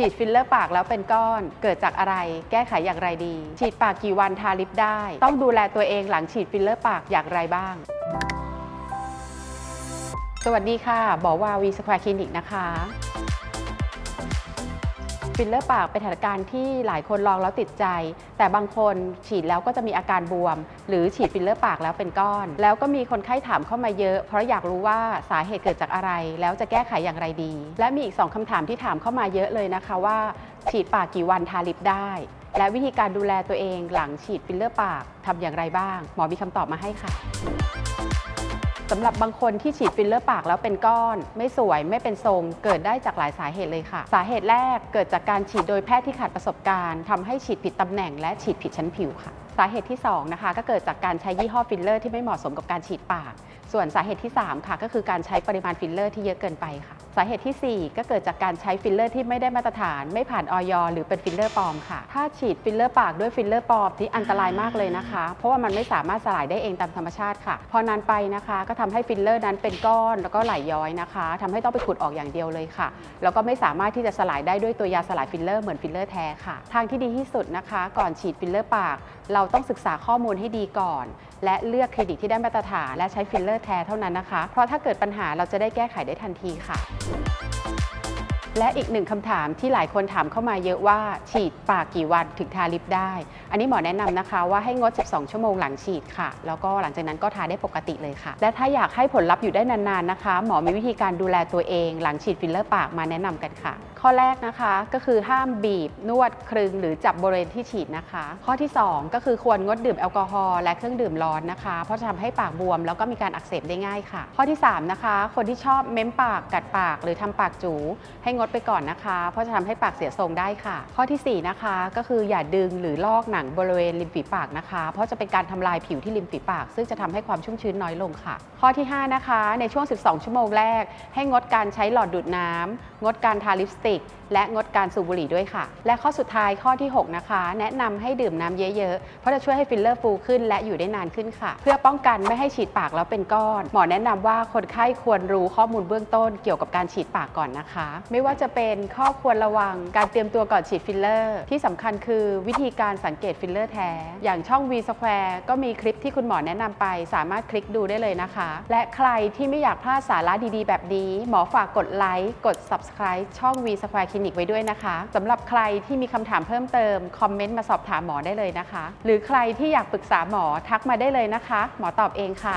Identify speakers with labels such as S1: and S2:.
S1: ฉีดฟิลเลอร์ปากแล้วเป็นก้อน เกิดจากอะไร แก้ไขอย่างไรดี ฉีดปากกี่วันทาลิปได้ ต้องดูแลตัวเองหลังฉีดฟิลเลอร์ปากอย่างไรบ้าง สวัสดีค่ะ บอวาวีสแควร์คลินิกนะคะ ฟิลเลอร์ปากเป็นสถานการณ์ที่หลายคนลองแล้วติดใจ แต่บางคนฉีดแล้วก็จะมีอาการบวม หรือฉีดฟิลเลอร์ปากแล้วเป็นก้อน แล้วก็มีคนไข้ถามเข้ามาเยอะ เพราะอยากรู้ว่าสาเหตุเกิดจากอะไร แล้วจะแก้ไขอย่างไรดี และมีอีก2คำถามที่ถามเข้ามาเยอะเลยนะคะว่า ฉีดปากกี่วันทาลิปได้ และวิธีการดูแลตัวเองหลังฉีดฟิลเลอร์ปากทำอย่างไรบ้าง หมอมีคำตอบมาให้ค่ะ สำหรับบางคนที่ฉีดฟิลเลอร์ปากแล้วเป็นก้อน ไม่สวยไม่เป็นทรง เกิดได้จากหลายสาเหตุเลยค่ะ สาเหตุแรกเกิดจากการฉีดโดยแพทย์ที่ขาดประสบการณ์ทำให้ฉีดผิดตำแหน่งและฉีดผิดชั้นผิวค่ะ สาเหตุที่สองนะคะก็เกิดจากการใช้ยี่ห้อฟิลเลอร์ที่ไม่เหมาะสมกับการฉีดปาก ส่วนสาเหตุที่ 3 ค่ะ ก็คือการใช้ปริมาณฟิลเลอร์ที่เยอะเกินไปค่ะ สาเหตุทีสี่ 4 ก็เกิดจากการใช้ฟิลเลอร์ที่ไม่ได้มาตรฐาน ไม่ผ่านออยหรือเป็นฟิลเลอร์ปลอมค่ะ ถ้าฉีดฟิลเลอร์ปากด้วยฟิลเลอร์ปลอมที่อันตรายมากเลยนะคะ เพราะว่ามันไม่สามารถสลายได้เองตามธรรมชาติค่ะ พอนานไปนะคะ ก็ทำให้ฟิลเลอร์นั้นเป็นก้อนแล้วก็ไหลย้อยนะคะทำให้ต้องไปขุดออกอย่างเดียวเลยค่ะ แล้วก็ไม่สามารถที่จะสลายได้ด้วยตัวยาสลายฟิลเลอร์เหมือนฟิลเลอร์แท้ค่ะ ทางที่ดีที่สุดนะคะ ก่อนฉีดฟิลเลอร์ปาก เราต้องศึกษาข้อมูลให้ดีก่อน และเลือกคลินิกที่ได้มาตรฐาน และใช้ฟิลเลอร์แท้เท่านั้นนะคะ เพราะถ้าเกิดปัญหาเราจะได้แก้ไขได้ทันทีค่ะและอีกหนึ่งคำถามที่หลายคนถามเข้ามาเยอะว่าฉีดปากกี่วันถึงทาลิปได้อันนี้หมอแนะนำนะคะว่าให้งด 12 ชั่วโมงหลังฉีดค่ะ แล้วก็หลังจากนั้นก็ทาได้ปกติเลยค่ะ และถ้าอยากให้ผลลัพธ์อยู่ได้นานๆนะคะ หมอมีวิธีการดูแลตัวเอง หลังฉีดฟิลเลอร์ปากมาแนะนำกันค่ะ ข้อแรกนะคะก็คือห้ามบีบ นวดคลึงหรือจับบริเวณที่ฉีดนะคะ ข้อที่ 2 ก็คือควรงดดื่มแอลกอฮอล์และเครื่องดื่มร้อนนะคะ เพราะจะทำให้ปากบวม แล้วก็มีการอักเสบได้ง่ายค่ะ ข้อที่ 3 นะคะ คนที่ชอบเม้มปากกัดปาก หรือทำปากจูให้งดไปก่อนนะคะ เพราะจะทำให้ปากเสียทรงได้ค่ะ ข้อทีสี่4นะคะก็คืออย่าดึงหรือลอกหนังบริเวณริมฝีปากนะคะ เพราะจะเป็นการทำลายผิวที่ริมฝีปาก ซึ่งจะทำให้ความชุ่มชื้นน้อยลงค่ะ ข้อที่ 5 นะคะ ในช่วง 12 ชั่วโมงแรก ให้งดการใช้หลอดดูดน้ำงดการทาลิปสติก และงดการสูบบุหรี่ด้วยค่ะ และข้อสุดท้ายข้อที่ 6 นะคะ แนะนำให้ดื่มน้ำเยอะๆ เพราะจะช่วยให้ฟิลเลอร์ฟูขึ้น และอยู่ได้นานขึ้นค่ะ เพื่อป้องกันไม่ให้ฉีดปากแล้วเป็นก้อน หมอแนะนำว่าคนไข้ควรรู้ข้อมูลเบื้องต้นเกี่ยวกับการฉีดปากก่อนนะคะ ไม่ว่าจะเป็นข้อควรระวัง การเตรียมตัวก่อนฉีดฟิลเลอร์ ที่สำคัญคือวิธีการสังเกตฟิลเลอร์แท้ อย่างช่อง V Square ก็มีคลิปที่คุณหมอแนะนำไป สามารถคลิกดูได้เลยนะคะ และใครที่ไม่อยากพลาดสาระดีๆ แบบนี้ หมอฝากกดไลค์ กด Subscribe ช่อง V Square Clinic ไว้ด้วยนะคะสำหรับใครที่มีคำถามเพิ่มเติม คอมเมนต์มาสอบถามหมอได้เลยนะคะ หรือใครที่อยากปรึกษาหมอทักมาได้เลยนะคะ หมอตอบเองค่ะ